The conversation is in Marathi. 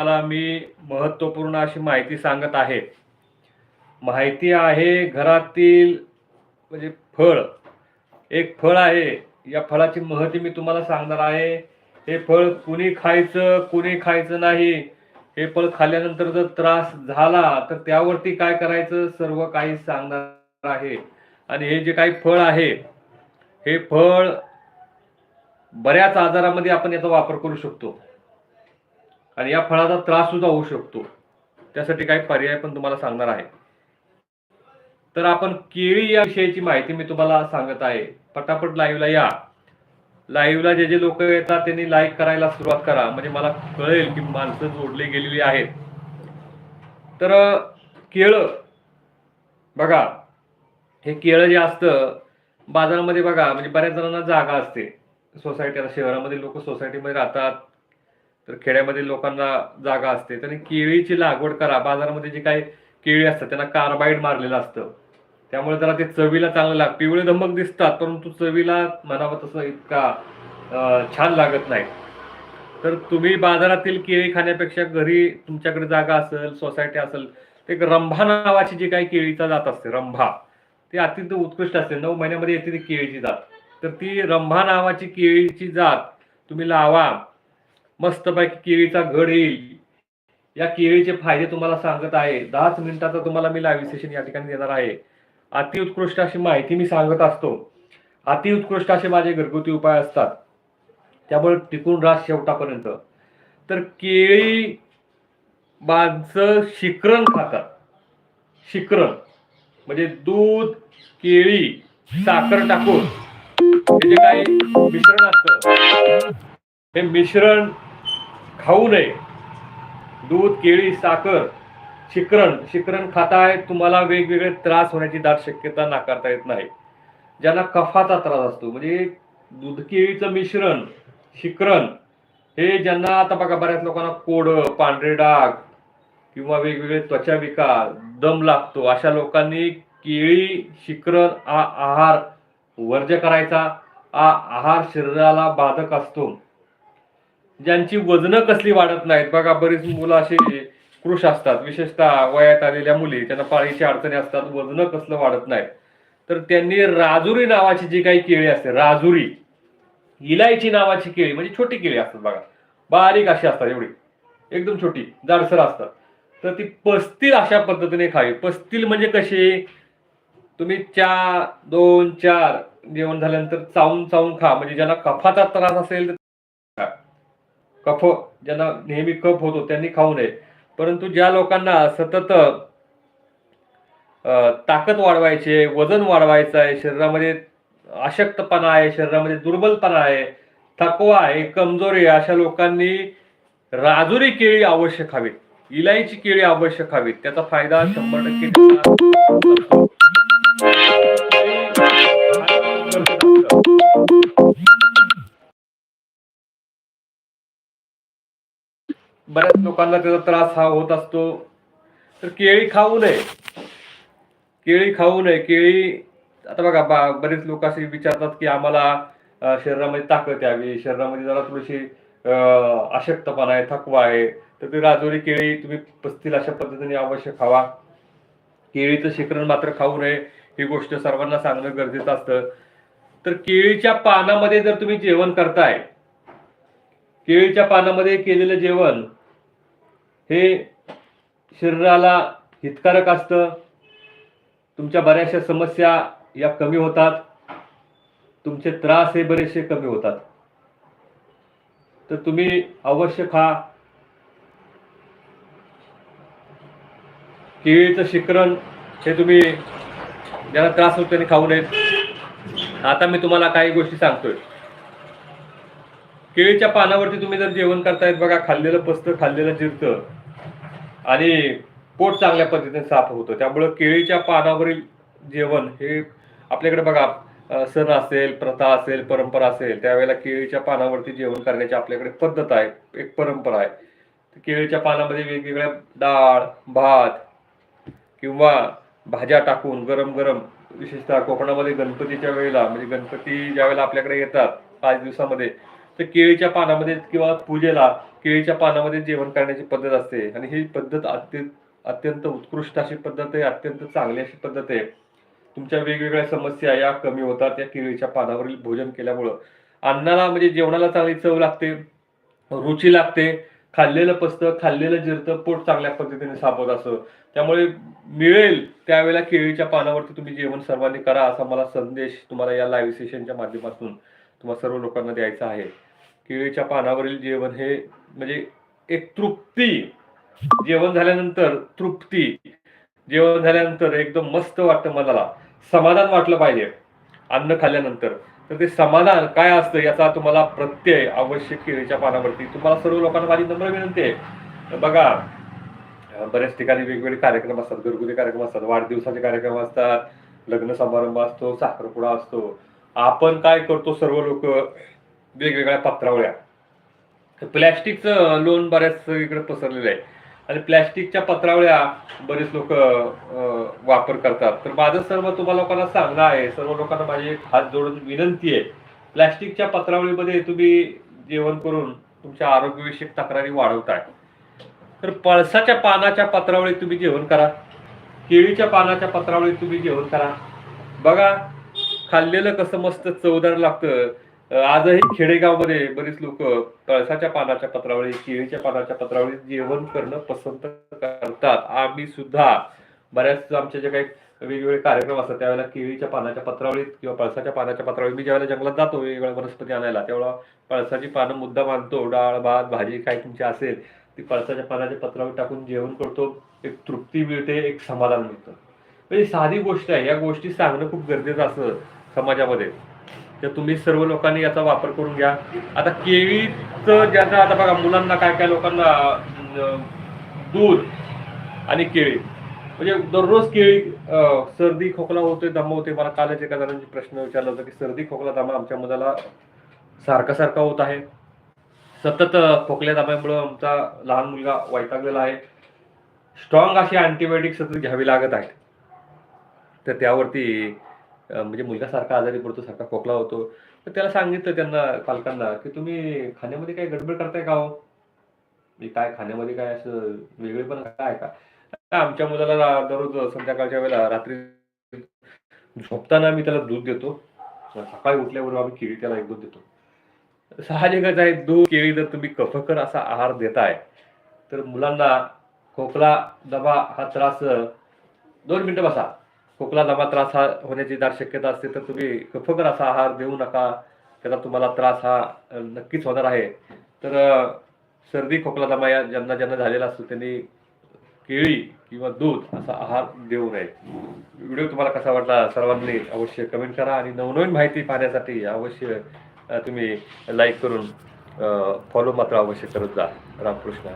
तुम्हाला मी महत्त्वपूर्ण अशी माहिती सांगत आहे. माहिती आहे घरातील म्हणजे फळ. एक फळ आहे. या फळाची महती मी तुम्हाला सांगणार आहे. हे फळ कुणी खायचं कुणी खायचं नाही. हे फळ खाल्ल्यानंतर जर त्रास झाला तर त्यावरती काय करायचं सर्व काही सांगणार आहे. आणि हे जे काही फळ आहे हे फळ बऱ्याच आजारामध्ये आपण याचा वापर करू शकतो. आणि या फळाचा त्रास सुद्धा होऊ शकतो. त्यासाठी काही पर्याय पण तुम्हाला सांगणार आहे. तर आपण केळी या विषयाची माहिती मी तुम्हाला सांगत आहे. पटापट लाईव्हला या. लाईव्हला जे जे लोक येतात त्यांनी लाईक करायला सुरुवात करा. म्हणजे मला कळेल की माणसं जोडली गेलेली आहेत. तर केळं. बघा हे केळं जे असतं बाजारामध्ये बघा म्हणजे बऱ्याच जणांना जागा असते. सोसायटी शहरामध्ये लोक सोसायटीमध्ये राहतात. तर खेड्यामध्ये लोकांना जागा असते. तर केळीची लागवड करा. बाजारामध्ये जी काही केळी असतात त्यांना कार्बाईड मारलेलं असतं. त्यामुळे जरा ते चवीला चांगलं लाग पिवळे धमक दिसतात परंतु चवीला म्हणावं तसं इतका छान लागत नाही. तर तुम्ही बाजारातील केळी खाण्यापेक्षा घरी तुमच्याकडे जागा असेल सोसायटी असेल ते एक रंभा नावाची जी काही केळीचा जात असते रंभा ती अत्यंत उत्कृष्ट असते. नऊ महिन्यामध्ये येते ती केळीची जात. तर ती रंभा नावाची केळीची जात तुम्ही लावा. मस्तपैकी केळीचा घड येईल. या केळीचे फायदे तुम्हाला सांगत आहे. दहाच मिनिटाचा तुम्हाला मी लाईव्ह सेशन या ठिकाणी देणार आहे. अतिउत्कृष्ट अशी माहिती मी सांगत असतो. अतिउत्कृष्ट असे माझे घरगुती उपाय असतात. त्यामुळे टिकून राहा शेवटापर्यंत. तर केळी माणसं शिकरण खातात. शिकरण. म्हणजे दूध केळी साखर टाकून. जे काही मिश्रण असतं. हे मिश्रण खाऊ नये. दूध केळी साखर शिकरण शिकरण खाताय तुम्हाला वेगवेगळे त्रास होण्याची दाट शक्यता नाकारता येत नाही. ज्यांना कफाचा त्रास असतो म्हणजे दूध केळीचं मिश्रण शिकरण हे ज्यांना आता बघा बऱ्याच लोकांना कोड पांढरे डाग किंवा वेगवेगळे त्वचा विकार दम लागतो अशा लोकांनी केळी शिकरण आहार वर्ज्य करायचा. हा आहार शरीराला बाधक असतो. ज्यांची वजनं कसली वाढत नाहीत. बघा बरीच मुलं अशी कृष असतात. विशेषतः वयात आलेल्या मुली त्यांना पाळीची अडचणी असतात वजनं कसलं वाढत नाही तर त्यांनी राजुरी नावाची जी काही केळी असते राजुरी इलायची नावाची केळी म्हणजे छोटी केळी असतात बघा. बारीक अशी असतात एवढी. एकदम छोटी जाडसर असतात. तर ती पस्तील अशा पद्धतीने खावी. पस्तील म्हणजे कशी? तुम्ही चार दोन चार जेवण झाल्यानंतर चावून चावून खा. म्हणजे ज्यांना कफाचा त्रास असेल तर कफ ज्यांना नेहमी कफ होतो त्यांनी खाऊ नये. परंतु ज्या लोकांना सतत ताकद वाढवायची आहे वजन वाढवायचं आहे शरीरामध्ये अशक्तपणा आहे शरीरामध्ये दुर्बलपणा आहे थकवा आहे कमजोरी आहे अशा लोकांनी राजुरी केळी अवश्य खावीत इलायची केळी अवश्य खावीत त्याचा फायदा शंभर टक्के बऱ्याच लोकांना त्याचा त्रास हा होत असतो. तर केळी खाऊ नये. केळी खाऊ नये. केळी आता बघा बा बरेच लोक असे विचारतात की आम्हाला शरीरामध्ये ताकद यावी. शरीरामध्ये जरा थोडीशी अशक्तपणा आहे थकवा आहे. तर ती राजोरी केळी तुम्ही पसतील अशा पद्धतीने अवश्य खावा. केळीचं शिकरण मात्र खाऊ नये. ही गोष्ट सर्वांना सांगणं गरजेचं असतं. तर केळीच्या पानामध्ये जर तुम्ही जेवण करताय केळीच्या पानामध्ये केलेलं जेवण हे शरीराला हितकारक असतं. तुमच्या बऱ्याचशा समस्या या कमी होतात. तुमचे त्रास हे बरेचसे कमी होतात. तर तुम्ही अवश्य खा. केळीचं शिकरण हे तुम्ही ज्याला त्रास होतो त्याने खाऊ नयेत. आता मी तुम्हाला काही गोष्टी सांगतोय. केळीच्या पानावरती तुम्ही जर जेवण करतायत बघा खाल्लेलं पसतं खाल्लेलं जिरतं. आणि पोट चांगल्या पद्धतीने साफ होतं. त्यामुळं केळीच्या पानावरील जेवण हे आपल्याकडे बघा सण असेल प्रथा असेल परंपरा असेल त्यावेळेला केळीच्या पानावरती जेवण करण्याची आपल्याकडे पद्धत आहे एक परंपरा आहे. केळीच्या पानामध्ये वेगवेगळ्या डाळ भात किंवा भाज्या टाकून गरम गरम विशेषतः कोकणामध्ये गणपतीच्या वेळेला म्हणजे गणपती ज्या वेळेला आपल्याकडे येतात पाच दिवसामध्ये तर केळीच्या पानामध्ये किंवा पूजेला केळीच्या पानामध्ये जेवण करण्याची पद्धत असते. आणि ही पद्धत अत्यंत अत्यंत उत्कृष्ट अशी पद्धत आहे अत्यंत चांगली अशी पद्धत आहे. तुमच्या वेगवेगळ्या समस्या या कमी होतात या केळीच्या पानावरील भोजन केल्यामुळं. अन्नाला म्हणजे जेवणाला चांगली चव लागते रुची लागते खाल्लेलं पचतं खाल्लेलं जिरतं पोट चांगल्या पद्धतीने सापत असं त्यामुळे मिळेल त्यावेळेला केळीच्या पानावरती तुम्ही जेवण सर्वांनी करा असा मला संदेश तुम्हाला या लाईव्ह सेशनच्या माध्यमातून तुम्हाला सर्व लोकांना द्यायचा आहे. केळीच्या पानावरील जेवण हे म्हणजे एक तृप्ती. जेवण झाल्यानंतर तृप्ती. जेवण झाल्यानंतर एकदम मस्त वाटतं मनाला. समाधान वाटलं पाहिजे अन्न खाल्ल्यानंतर. तर ते समाधान काय असतं याचा तुम्हाला प्रत्यय आवश्यक केळीच्या पानावरती. तुम्हाला सर्व लोकांना माझी नम्र विनंती आहे. बघा बऱ्याच ठिकाणी वेगवेगळे कार्यक्रम असतात घरगुती कार्यक्रम असतात वाढदिवसाचे कार्यक्रम असतात लग्न समारंभ असतो साखरपुडा असतो. आपण काय करतो सर्व लोक? वेगवेगळ्या पत्रावळ्या प्लॅस्टिकचं लोन बऱ्याच इकडे पसरलेलं आहे. आणि प्लॅस्टिकच्या पत्रावळ्या बरेच लोक वापर करतात. तर माझं सर्व तुम्हाला लोकांना सांगणं आहे सर्व लोकांना माझी एक हात जोडून विनंती आहे. प्लॅस्टिकच्या पत्रावळीमध्ये तुम्ही जेवण करून तुमच्या आरोग्यविषयक तक्रारी वाढवताय. तर पळसाच्या पानाच्या पत्रावळीत तुम्ही जेवण करा. केळीच्या पानाच्या पत्रावळीत तुम्ही जेवण करा. बघा खाल्लेलं कसं मस्त चवदार लागतं. आजही खेडेगावमध्ये बरीच लोक कळसाच्या पानाच्या पत्रावळी केळीच्या पानाच्या पत्रावळी जेवण करणं पसंत करतात. आम्ही सुद्धा बऱ्याच आमचे जे काही वेगवेगळे कार्यक्रम असतात त्यावेळेला केळीच्या पानाच्या पत्रावळीत किंवा पळसाच्या पानाच्या पत्रावळीत मी ज्यावेळेला जंगलात जातो वेगवेगळ्या वनस्पती आणायला तेव्हा पळसाची पानं मुद्दा मानतो डाळ भात भाजी काय तुमची असेल ती पळसाच्या पानाच्या पत्रावर टाकून जेवण करतो. एक तृप्ती मिळते एक समाधान मिळतं. म्हणजे साधी गोष्ट आहे या गोष्टी सांगणं खूप गरजेचं असतं समाजामध्ये. तर तुम्ही सर्व लोकांनी याचा वापर करून घ्या. आता केळीचं ज्याचं आता बघा मुलांना काय काय लोकांना दूध आणि केळी. म्हणजे दररोज केळी सर्दी खोकला होते दमा होते मला कालच एका जणांनी प्रश्न विचारला होता की सर्दी खोकला दमा आमच्या मुलाला सारखा सारखा होत आहे. सतत खोकल्या दम्यामुळं आमचा लहान मुलगा वैतागलेला आहे. स्ट्रॉंग अशी अँटीबायोटिक सतत घ्यावी लागत आहेत. तर त्यावरती म्हणजे मुलगा सारखा आजारी पडतो सारखा खोकला होतो. तर त्याला सांगितलं त्यांना पालकांना की तुम्ही खाण्यामध्ये काय गडबड करताय का हो? म्हणजे काय खाण्यामध्ये काय असं वेगळेपण काय का? आमच्या मुलाला दररोज संध्याकाळच्या वेळेला रात्री झोपताना मी त्याला दूध देतो. सकाळी उठल्यावर आम्ही केळी त्याला एक दूध देतो. साहजिकच आहे दूध केळी जर तुम्ही कफकर असा आहार देताय तर मुलांना खोकला दबा हा त्रास दोन मिनिटं बसा. खोकला दमा त्रास हा होण्याची दार शक्यता असते तर तुम्ही कफकर असा आहार देऊ नका. त्याचा तुम्हाला त्रास हा नक्कीच होणार आहे. तर सर्दी खोकला दमा या ज्यांना ज्यांना झालेला असतो त्यांनी केळी किंवा दूध असा आहार देऊ नये. व्हिडिओ तुम्हाला कसा वाटला सर्वांनी अवश्य कमेंट करा आणि नवनवीन माहिती पाहण्यासाठी अवश्य तुम्ही लाईक करून फॉलो मात्र अवश्य करत जा. रामकृष्ण.